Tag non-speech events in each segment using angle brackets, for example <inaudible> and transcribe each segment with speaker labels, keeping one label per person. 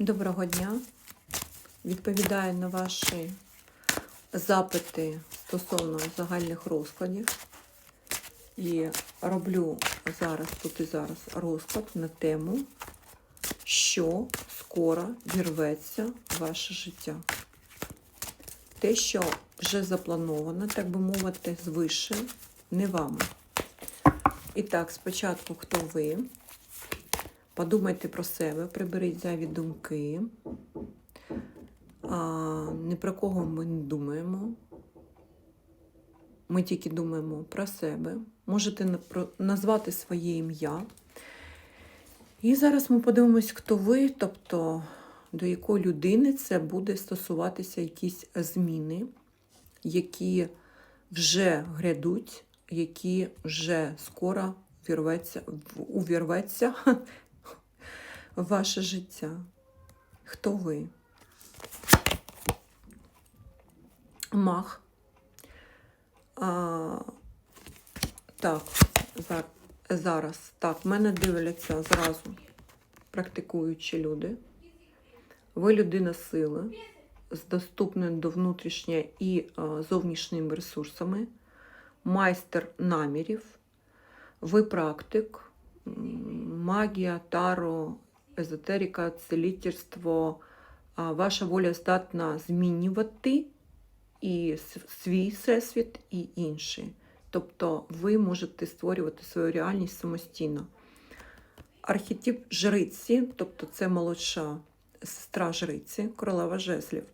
Speaker 1: Доброго дня. Відповідаю на ваші запити стосовно загальних розкладів. І роблю зараз, тут і зараз розклад на тему, що скоро вірветься в ваше життя. Те, що вже заплановано, так би мовити, звише, не вами. І так, спочатку, хто ви? Подумайте про себе, приберіть зайві думки. А, ні про кого ми не думаємо. Ми тільки думаємо про себе. Можете назвати своє ім'я. І зараз ми подивимось, хто ви, тобто до якої людини це буде стосуватися якісь зміни, які вже грядуть, які вже скоро вірветься, увірветься ваше життя. Хто ви? Мах. А, так, зар- зараз. Так, мене дивляться зразу практикуючі люди. Ви людина сили з доступною до внутрішньої і зовнішніми ресурсами, майстер намірів, ви практик, магія, таро, езотерика, целительство. А, Ваша воля здатна змінювати і свій всесвіт, і інший. Тобто ви можете створювати свою реальність самостійно. Архетип жриці, тобто це молодша сестра жриці, королева жезлів.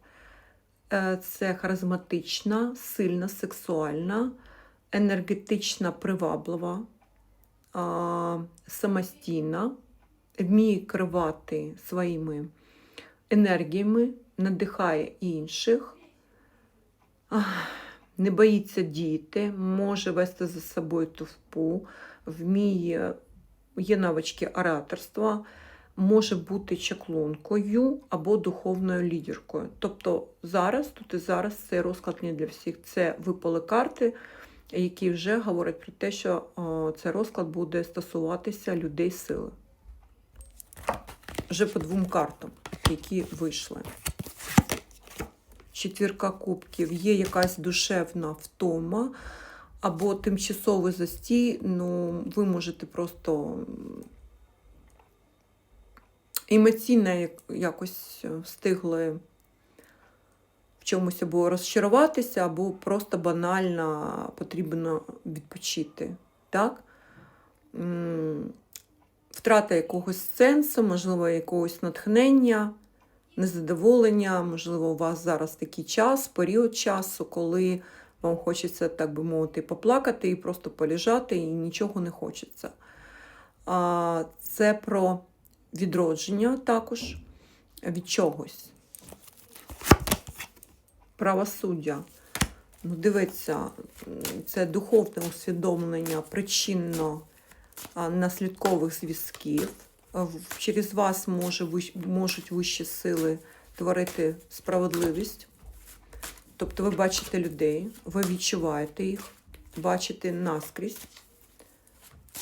Speaker 1: Е, Це харизматична, сильна, сексуальна, енергетична, приваблива, самостійна, вміє керувати своїми енергіями, надихає інших, не боїться діяти, може вести за собою товпу, вміє, є навички ораторства, може бути чаклункою або духовною лідеркою. Тобто зараз, тут і зараз цей розклад не для всіх. Це випали карти, які вже говорять про те, що о, цей розклад буде стосуватися людей сили. Вже по двом картам, які вийшли. Четвірка кубків, є якась душевна втома або тимчасовий застій, ну, ви можете просто емоційно якось встигли в чомусь або розчаруватися, або просто банально потрібно відпочити. Так? Втрата якогось сенсу, можливо, якогось натхнення незадоволення, можливо, у вас зараз такий час, період часу, коли вам хочеться, так би мовити, поплакати і просто полежати, і нічого не хочеться. Це про відродження також від чогось. Правосуддя. Ну, дивіться, це духовне усвідомлення причинно наслідкових зв'язків. Через вас може, можуть вищі сили творити справедливість. Тобто ви бачите людей, ви відчуваєте їх, бачите наскрізь.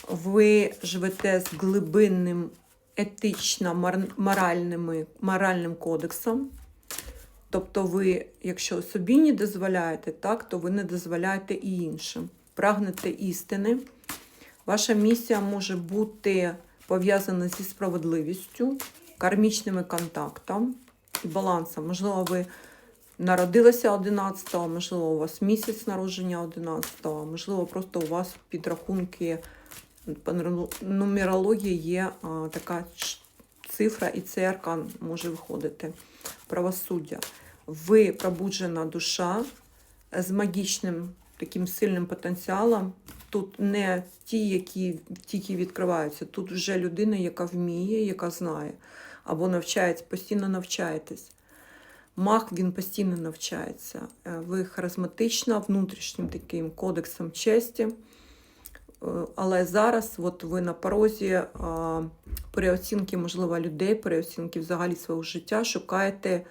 Speaker 1: Ви живете з глибинним етично-моральним моральним кодексом. Тобто ви, якщо собі не дозволяєте, так, то ви не дозволяєте і іншим. Прагнете істини. Ваша місія може бути пов'язана зі справедливістю, кармічними контактом і балансом. Можливо, ви народилися 11-го, можливо, у вас місяць народження 11-го, можливо, просто у вас підрахунки нумерології є а, така цифра, і цей аркан може виходити. Правосуддя. Ви пробуджена душа з магічним таким сильним потенціалом. Тут не ті, які тільки відкриваються. Тут вже людина, яка вміє, яка знає, або навчається, постійно навчаєтесь. Маг він постійно навчається. Е, Ви харизматична, внутрішнім таким кодексом честі. Е, Але зараз от ви на порозі переоцінки, можливо, людей, переоцінки взагалі свого життя, шукаєте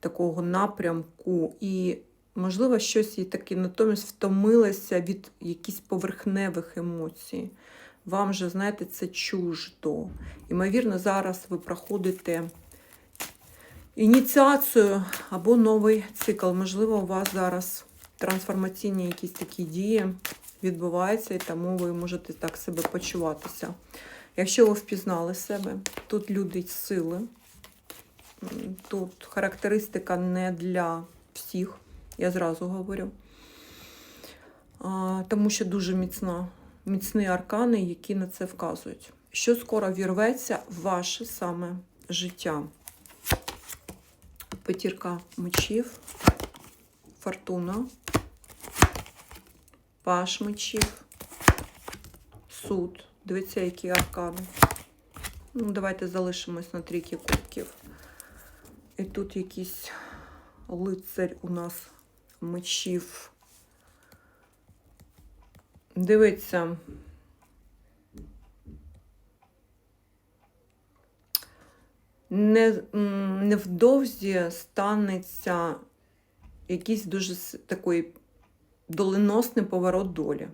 Speaker 1: такого напрямку і, можливо, щось і таке натомість втомилися від якихось поверхневих емоцій. Вам же, знаєте, це чуждо. Ймовірно, зараз ви проходите ініціацію або новий цикл. Можливо, у вас зараз трансформаційні якісь такі дії відбуваються, і тому ви можете так себе почуватися. Якщо ви впізнали себе, тут люди сили, тут характеристика не для всіх, я зразу говорю. А, тому що дуже міцна, міцні аркани, які на це вказують. Що скоро вірветься в ваше саме життя. П'ятірка мечів, фортуна, паш мечів, суд. Дивіться, які аркани. Ну, давайте залишимось на трійки кубків. І тут якийсь лицарь у нас мечів. Дивиться. Не, невдовзі станеться якийсь дуже такий доленосний поворот долі.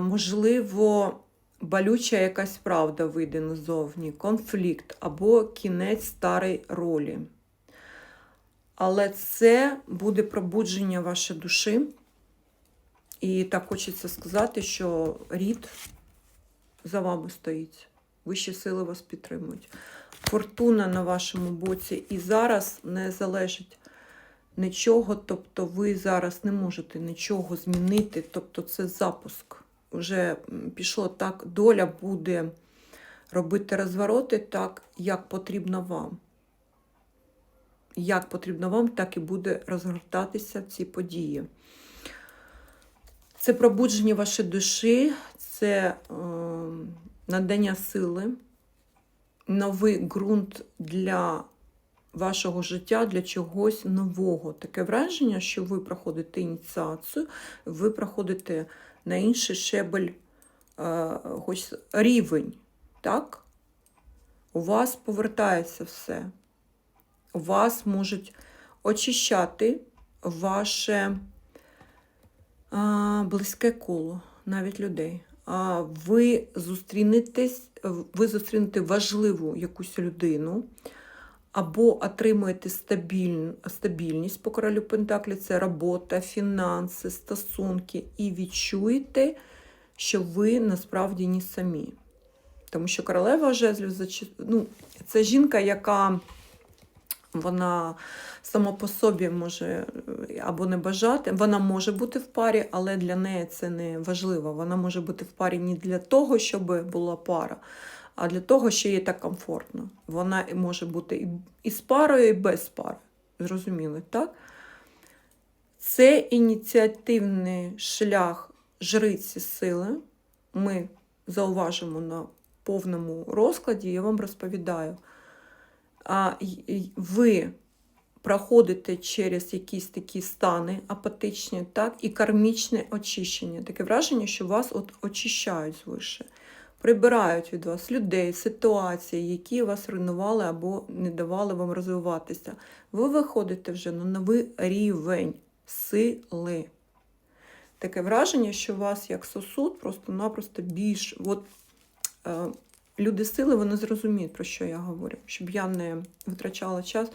Speaker 1: Можливо, болюча якась правда вийде назовні, конфлікт або кінець старої ролі. Але це буде пробудження вашої душі. І так хочеться сказати, що рід за вами стоїть. Вищі сили вас підтримують. Фортуна на вашому боці і зараз не залежить нічого, тобто ви зараз не можете нічого змінити, тобто це запуск. Вже пішло так, доля буде робити розвороти так, як потрібно вам. Як потрібно вам, так і буде розгортатися ці події. Це пробудження вашої душі, це е, надання сили, новий ґрунт для вашого життя, для чогось нового. Таке враження, що ви проходите ініціацію, ви проходите на інший щебель, е, хоч рівень. Так? У вас повертається все. Вас можуть очищати ваше а, близьке коло, навіть людей. А, ви зустрінетесь, ви зустрінете важливу якусь людину, або отримуєте стабіль, стабільність по королю Пентаклі, це робота, фінанси, стосунки, і відчуєте, що ви насправді не самі. Тому що королева жезлів ну, це жінка, яка вона сама по собі може е, або не бажати. Вона може бути в парі, але для неї це не важливо. Вона може бути в парі не для того, щоб була пара, а для того, що їй так комфортно. Вона може бути і, з парою, і без пари. Зрозуміли, так? Це ініціативний шлях жриці сили. Ми зауважимо на повному розкладі, я вам розповідаю. Ви проходите через якісь такі стани апатичні, так, і кармічне очищення. Таке враження, що вас от очищають звише, прибирають від вас людей, ситуації, які вас руйнували або не давали вам розвиватися. Ви виходите вже на новий рівень сили. Таке враження, що у вас як сосуд просто-напросто більш. От, е, люди сили вони зрозуміють, про що я говорю, щоб я не витрачала час.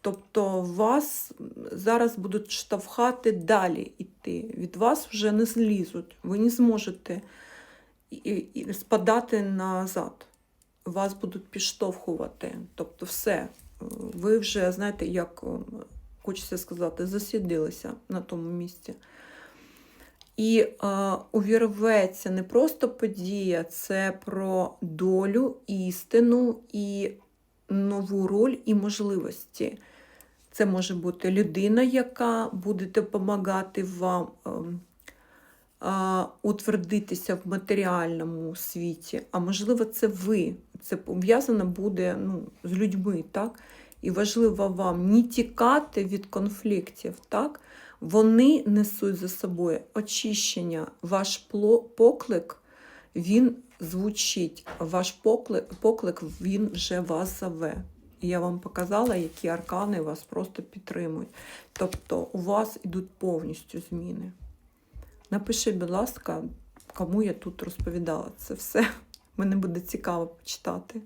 Speaker 1: Тобто вас зараз будуть штовхати далі йти. Від вас вже не злізуть, ви не зможете спадати назад. Вас будуть підштовхувати. Тобто, все. Ви вже, знаєте, як е, хочеться сказати, засідилися на тому місці. І е, увірветься не просто подія, це про долю, істину і нову роль і можливості. Це може бути людина, яка буде допомагати вам ем, а, утвердитися в матеріальному світі, а можливо, це ви. Це пов'язано буде ну, з людьми, так? І важливо вам не тікати від конфліктів, так? Вони несуть за собою очищення. Ваш поклик, він звучить. Ваш поклик, він вже вас зове. І я вам показала, які аркани вас просто підтримують. Тобто у вас йдуть повністю зміни. Напишіть, будь ласка, кому я тут розповідала це все. <laughs> Мені буде цікаво почитати.